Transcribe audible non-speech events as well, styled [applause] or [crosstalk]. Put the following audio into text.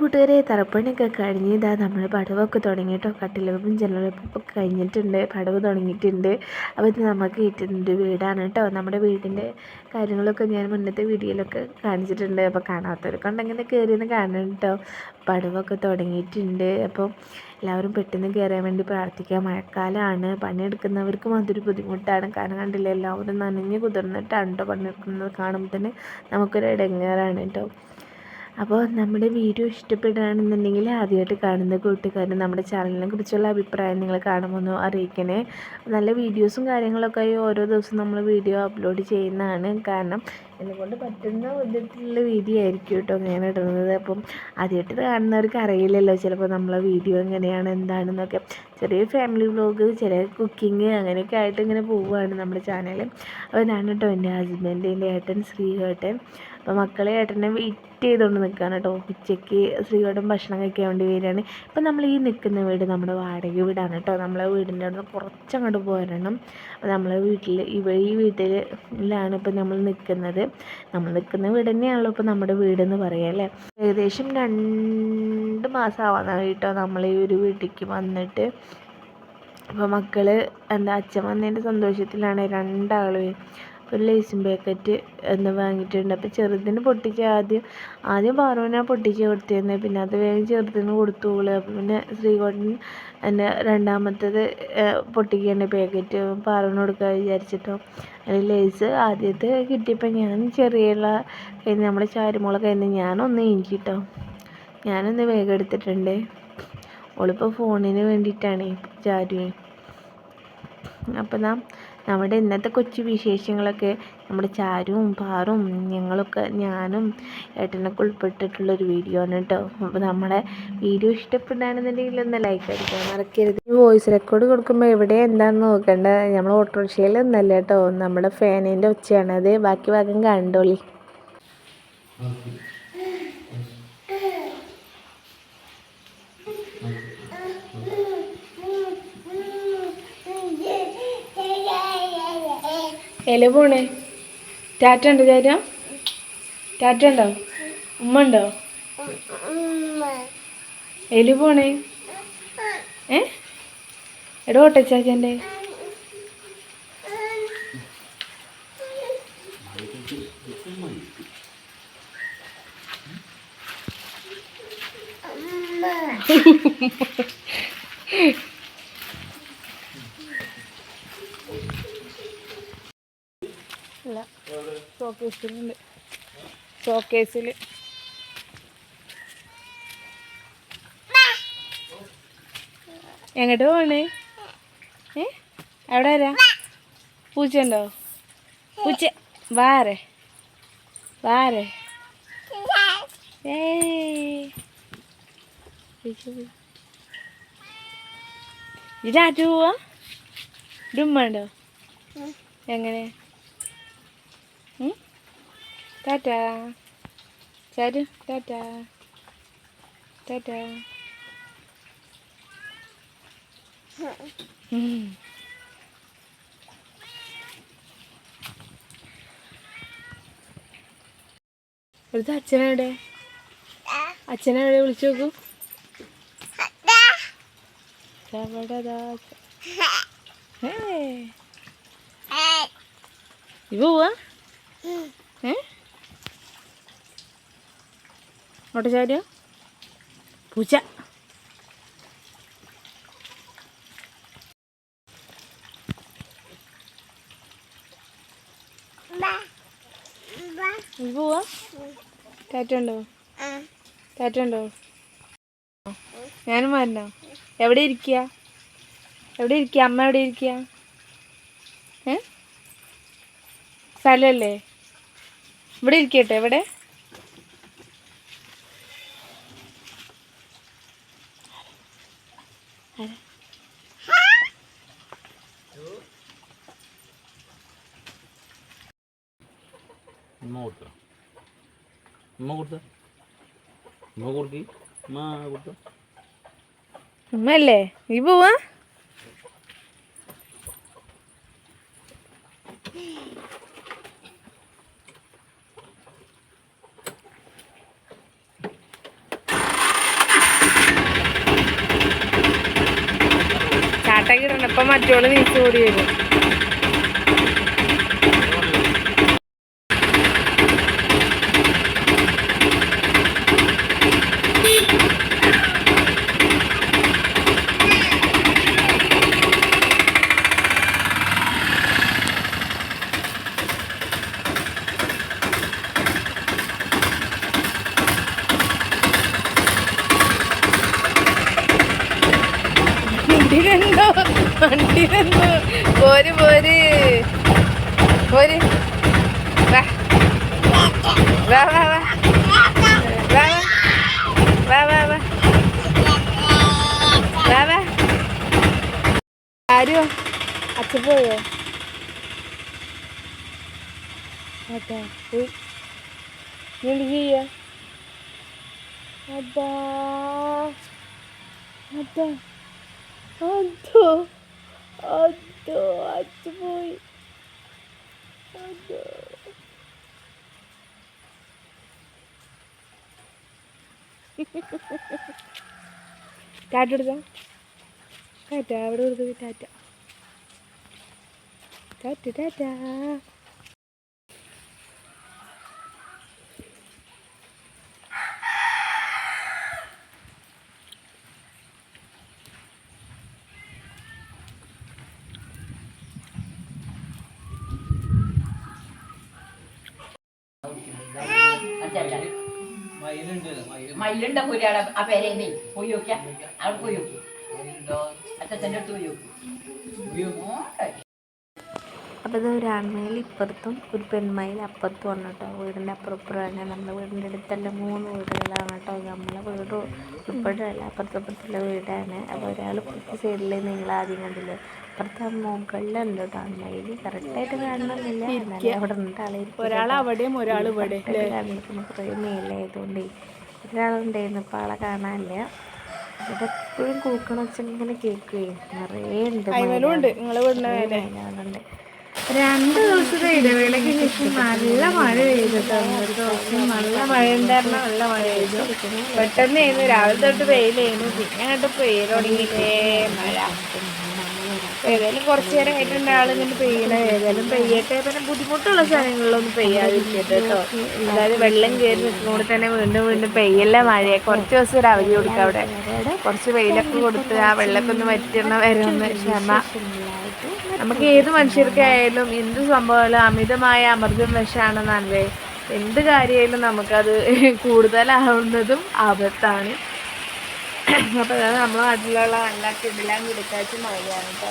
കൂട്ടുകാരെ തറപ്പണിയൊക്കെ കഴിഞ്ഞ് ഇതാ നമ്മൾ പടവൊക്കെ തുടങ്ങിയിട്ടോ കട്ടിലവെപ്പും ജനലൊക്കെ കഴിഞ്ഞിട്ടുണ്ട് പടവ് തുടങ്ങിയിട്ടുണ്ട്. അപ്പോൾ ഇത് നമുക്ക് കിട്ടുന്നൊരു വീടാണ് കേട്ടോ. നമ്മുടെ വീടിന്റെ കാര്യങ്ങളൊക്കെ ഞാൻ മുന്നത്തെ വീഡിയോയിലൊക്കെ കാണിച്ചിട്ടുണ്ട്. അപ്പോൾ കാണാത്തവരൊക്കെ ഉണ്ടെങ്കിൽ കയറിയെന്ന് കാണണം കേട്ടോ. പടവൊക്കെ തുടങ്ങിയിട്ടുണ്ട്. അപ്പോൾ എല്ലാവരും പെട്ടെന്ന് കയറാൻ വേണ്ടി പ്രാർത്ഥിക്കുക മഴക്കാലമാണ് പണിയെടുക്കുന്നവർക്കും അതൊരു ബുദ്ധിമുട്ടാണ്. കാരണം കണ്ടില്ല എല്ലാവരും നനഞ്ഞ് കുതിർന്നിട്ടാണ് കേട്ടോ പണിയെടുക്കുന്നത്. കാണുമ്പോൾ തന്നെ നമുക്കൊരു ഇടങ്ങേറാണ് കേട്ടോ. അപ്പോൾ നമ്മുടെ വീഡിയോ ഇഷ്ടപ്പെടുകയാണെന്നുണ്ടെങ്കിൽ ആദ്യമായിട്ട് കാണുന്ന കൂട്ടുകാർ നമ്മുടെ ചാനലിനെ കുറിച്ചുള്ള അഭിപ്രായം നിങ്ങൾ കാണുമെന്ന് അറിയിക്കണേ. നല്ല വീഡിയോസും കാര്യങ്ങളൊക്കെ ആയി ഓരോ ദിവസവും നമ്മൾ വീഡിയോ അപ്ലോഡ് ചെയ്യുന്നതാണ് കാരണം എന്നെക്കൊണ്ട് പറ്റുന്ന വിധത്തിലുള്ള വീഡിയോ ആയിരിക്കും കേട്ടോ ഞാൻ ഇടുന്നത്. അപ്പം ആദ്യമായിട്ട് കാണുന്നവർക്ക് അറിയില്ലല്ലോ ചിലപ്പോൾ നമ്മളെ വീഡിയോ എങ്ങനെയാണ് എന്താണെന്നൊക്കെ. ചെറിയ ഫാമിലി വ്ലോഗ് ചെറിയ കുക്കിംഗ് അങ്ങനെയൊക്കെ ആയിട്ട് ഇങ്ങനെ പോവുകയാണ് നമ്മുടെ ചാനൽ അപ്പോൾ ഞാൻ കേട്ടോ എന്റെ ഹസ്ബൻഡ് എന്റെ ഏട്ടൻ ശ്രീകേട്ടൻ അപ്പോൾ മക്കളെ ഏട്ടനെ വെയിറ്റ് ചെയ്തുകൊണ്ട് നിൽക്കുകയാണ് കേട്ടോ ഉച്ചയ്ക്ക് ശ്രീകേട്ടൻ ഭക്ഷണം കഴിക്കാൻ വേണ്ടി വരികയാണ്. ഇപ്പം നമ്മൾ ഈ നിൽക്കുന്ന വീട് നമ്മുടെ വാടക വീടാണ് കേട്ടോ നമ്മളെ വീടിന്റെ അവിടെ നിന്ന് കുറച്ചങ്ങോട്ട് പോരണം. അപ്പോൾ നമ്മളെ വീട്ടിൽ ഇവ ഈ വീട്ടിലാണ് ഇപ്പം നമ്മൾ നിൽക്കുന്നത്. നമ്മൾ നിൽക്കുന്ന വീട് തന്നെയാണല്ലോ ഇപ്പോൾ നമ്മുടെ വീടെന്ന് പറയാം അല്ലേ? ഏകദേശം രണ്ട് മാസം ആവാനായി കേട്ടോ നമ്മൾ ഈ ഒരു വീട്ടിലേക്ക് വന്നിട്ട്. അപ്പോൾ മക്കൾ എന്താ അച്ഛൻ വന്നതിന്റെ സന്തോഷത്തിലാണ് രണ്ടാളും ഒരു ലേസും പാക്കറ്റ് എന്ന് വാങ്ങിയിട്ടുണ്ട്. അപ്പോൾ ചെറുതിന് പൊട്ടിക്ക ആദ്യം ആദ്യം പാറുവിനാ പൊട്ടിക്ക കൊടുത്തിരുന്നത് പിന്നെ അത് വേഗം ചെറുതിന് കൊടുത്തു അപ്പോൾ പിന്നെ ശ്രീകോട്ടൻ എന്റെ രണ്ടാമത്തത് പൊട്ടിക്കേണ്ട പാക്കറ്റ് പാറുവിന് കൊടുക്കാൻ വിചാരിച്ചിട്ടോ. അതിൽ ലേസ് ആദ്യത്തെ കിട്ടിയപ്പോൾ ഞാൻ ചെറിയുള്ള കഴിഞ്ഞ് നമ്മുടെ ചാരുമോളെ കഴിഞ്ഞ് ഞാനൊന്ന് ഇഞ്ചിട്ടോ ഞാനൊന്ന് വേഗം എടുത്തിട്ടുണ്ട്. ഓളിപ്പോൾ ഫോണിന് വേണ്ടിയിട്ടാണ് ചാരുവേ അപ്പം നാം നമ്മുടെ ഇന്നത്തെ കൊച്ചു വിശേഷങ്ങളൊക്കെ നമ്മുടെ ചാരുവും പാറും ഞങ്ങളൊക്കെ ഞാനും ഏട്ടനൊക്കെ ഉൾപ്പെട്ടിട്ടുള്ളൊരു വീഡിയോ ആണ് കേട്ടോ അപ്പോൾ നമ്മുടെ വീഡിയോ ഇഷ്ടപ്പെടുകയാണെന്നുണ്ടെങ്കിൽ ഒന്ന് ലൈക്ക് അടിക്കാൻ മറക്കരുത്. ഈ വോയിസ് റെക്കോർഡ് കൊടുക്കുമ്പോൾ എവിടെ എന്താണെന്ന് നോക്കണ്ട. നമ്മൾ ഓട്ടോറിക്ഷയിൽ ഒന്നല്ല കേട്ടോ നമ്മുടെ ഫാനിന്റെ ഒച്ചയാണത് ബാക്കി ഭാഗം കണ്ടോളി. എല പോണേ. ടാറ്റ ഉണ്ട് ചാറ്റ ടാറ്റ ഉണ്ടോ? ഉമ്മ ഉണ്ടോ? എലി പോണേ. ഏ? എടോ ഓട്ടച്ചാച്ചന്റെ. അല്ല ഷോക്കേസിലുണ്ട് ഷോക്കേസിൽ എങ്ങോട്ട് പോണേ? ഏ? എവിടെ വരാ പൂച്ച ഉണ്ടോ? പൂച്ച. വാരെ. വാരെ. ഇതാറ്റു പോവാ? ഡുമ്മ ഉണ്ടോ എങ്ങനെ? ടാറ്റാ ചാരു ടാറ്റാ ടാറ്റാ ഇവിടുത്തെ അച്ഛനെവിടെ? അച്ഛനെവിടെ വിളിച്ചു നോക്കൂ. [laughs] ഇവ പോവാ? ഏ? അങ്ങോട്ട് ചാടിയോ? പൂച്ച. പോവാ? കാറ്റുണ്ടോ കാറ്റുണ്ടോ ഞാനും വരണോ? എവിടെ ഇരിക്കുക എവിടെ ഇരിക്കുക അമ്മ എവിടെ ഇരിക്കുക ഏ? സ്ഥലമല്ലേ ഇവിടെ ഇരിക്കട്ടെ എവിടെ? ഉമ്മ കൊടുത്തോ? ഉമ്മ കൊടുത്ത? ഉമ്മ കൊടുക്കി. ഉമ്മ കൊടുത്തോ? മുട്ട കിടണപ്പം മറ്റോൾ നീച്ചു കൂടി വരും. വണ്ടി കണ്ടോ വണ്ടി കണ്ടോ പോര് പോര്. പോര്. വാ. വാ വാ വാ. വാ വാ. വാ വാ വാ. വാ ആരോ? അച്ഛ പോയോ? അതാ. അതാ. അതോ അതോ അച്ഛ പോയി അതോ ടാറ്റ എടുത്തോ? ടാറ്റ അവിടെ കൊടുത്തത് ടാറ്റ. ടാറ്റ ടാറ്റ. മയിലുണ്ട. പുരാട ആ പേരേന്ന് പോയി നോക്കിയാ അവിടെ പോയി നോക്കി അച്ഛന്റെ അടുത്ത് പോയി നോക്കി അപ്പോൾ ഇത് ഒരു ആൺമയിൽ ഇപ്പുറത്തും ഒരു പെൺമയിൽ അപ്പുറത്തും ആണ് കേട്ടോ വീടിന്റെ അപ്പുറപ്പുറം തന്നെ നമ്മുടെ വീടിന്റെ അടുത്തല്ല മൂന്ന് വീടുകളാണ് കേട്ടോ നമ്മളെ വീട് ഉൾപ്പെടെയല്ല അപ്പുറത്തും അപ്പുറത്തുള്ള വീടാണ്. അപ്പോൾ ഒരാൾ പുറത്ത് സൈഡിൽ നിങ്ങൾ ആദ്യം കണ്ടില്ലേ? അപ്പുറത്തെ മുകളിലുണ്ട് കേട്ടോ ആൺമയിൽ കറക്റ്റായിട്ട് കാണണമെന്നില്ല. എന്നാലും അവിടെ ഉണ്ട് ഒരാൾ അവിടെയും ഒരാൾ ഇവിടെ കുറേ മേലായതുകൊണ്ടേ ഒരാളുണ്ടായിരുന്നു. ഇപ്പോൾ ആളെ കാണാനില്ല. ഇവിടെ എപ്പോഴും കൂക്കണ വെച്ചാൽ ഇങ്ങനെ കേൾക്കുകയും നിറയെ ഉണ്ട് ഉണ്ട് രണ്ട് ദിവസത്തെ ഇടവേളയ്ക്ക് ശേഷം നല്ല മഴ പെയ്തിട്ടോ ഒരു ദിവസം നല്ല മഴ ഉണ്ടായിരുന്നു. നല്ല മഴ പെയ്തു. പെട്ടെന്ന് ആയിരുന്നു. രാവിലെ തൊട്ട് വെയിലായിരുന്നു. പിന്നെ അങ്ങോട്ട് പെയ്യൽ മഴ. ഏതായാലും കുറച്ച് നേരം ആയിട്ടുണ്ട് ആളിങ്ങനെ പെയ്യണേ. ഏതായാലും പെയ്യട്ടെ. പിന്നെ ബുദ്ധിമുട്ടുള്ള സ്ഥലങ്ങളിലൊന്നും പെയ്യാതിരിക്കട്ടെ കേട്ടോ. അതായത് വെള്ളം കയറി നിൽക്കുമ്പോൾ തന്നെ വീണ്ടും വീണ്ടും പെയ്യല്ല മഴയെ കുറച്ച് ദിവസം ഒരു അവധി കൊടുക്കാം അവിടെ. കുറച്ച് വെയിലൊക്കെ കൊടുത്ത് ആ വെള്ളമൊക്കെ ഒന്ന് വറ്റുന്ന വരുന്ന ക്ഷമ നമുക്ക് ഏത് മനുഷ്യർക്കായാലും എന്ത് സംഭവമായാലും അമിതമായ അമൃതം വിഷാണെന്നല്ലേ എന്ത് കാര്യമായാലും നമുക്കത് കൂടുതലാവുന്നതും ആപത്താണ്. അപ്പോൾ അതാണ് നമ്മുടെ നാട്ടിലുള്ള നല്ല കിടിലാൻ കിടക്കാച്ച് മഴയാണ് കേട്ടോ